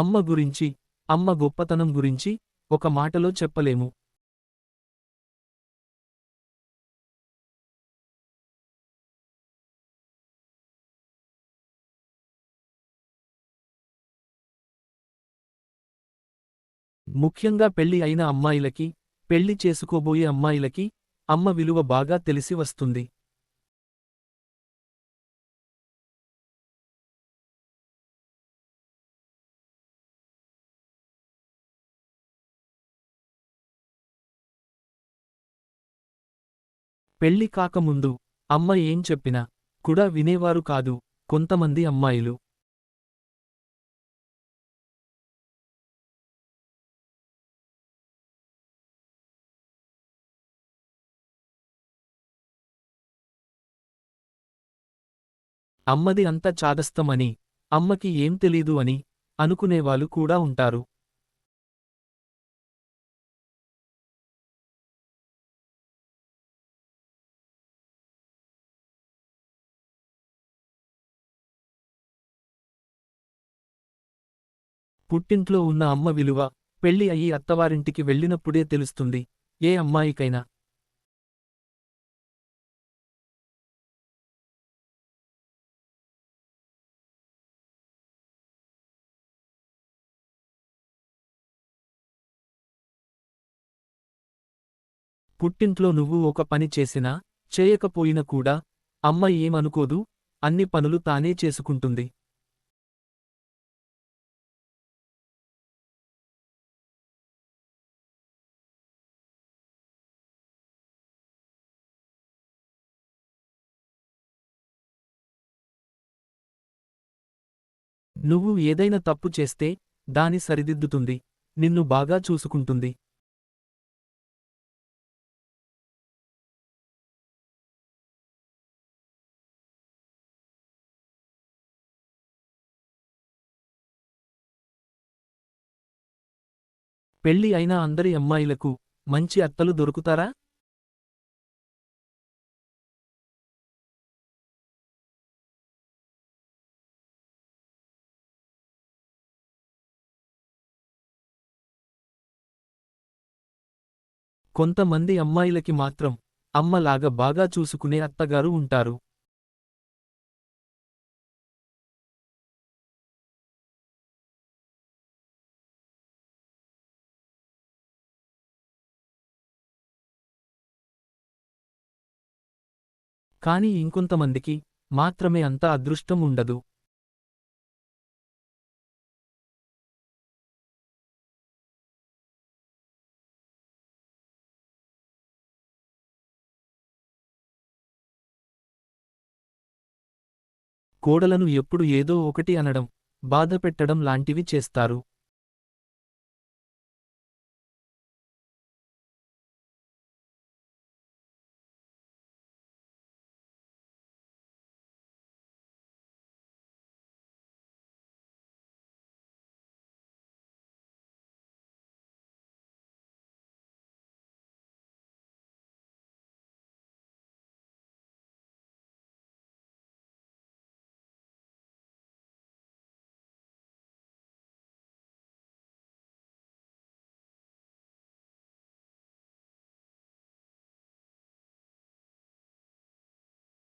అమ్మ గురించి అమ్మ గొప్పతనం గురించి ఒక మాటలో చెప్పలేము. ముఖ్యంగా పెళ్ళి అయిన అమ్మాయిలకి పెళ్ళి చేసుకోబోయే అమ్మాయిలకి అమ్మ విలువ బాగా తెలిసి వస్తుంది. పెళ్ళి కాకముందు అమ్మ ఏం చెప్పినా కూడా వినేవారు కాదు కొంతమంది అమ్మాయిలు. అమ్మది అంత చాదస్తమని అమ్మకి ఏం తెలీదు అని అనుకునేవాళ్ళు కూడా ఉంటారు. పుట్టింట్లో ఉన్న అమ్మ విలువ పెళ్ళి అయ్యి అత్తవారింటికి వెళ్ళినప్పుడే తెలుస్తుంది ఏ అమ్మాయికైనా. పుట్టింట్లో నువ్వు ఒక పని చేసినా చేయకపోయినా కూడా అమ్మ ఏమనుకోదు అన్ని పనులు తానే చేసుకుంటుంది. నువ్వు ఏదైనా తప్పు చేస్తే దాని సరిదిద్దుతుంది నిన్ను బాగా చూసుకుంటుంది. పెళ్ళి అయిన అందరి అమ్మాయిలకు మంచి అత్తలు దొరుకుతారా? కొంతమంది అమ్మాయిలకి మాత్రం అమ్మలాగా బాగా చూసుకునే అత్తగారు ఉంటారు. కాని ఇంకొంతమందికి మాత్రమే అంత అదృష్టం ఉండదు. కోడలను ఎప్పుడు ఏదో ఒకటి అనడం బాధపెట్టడం లాంటివి చేస్తారు.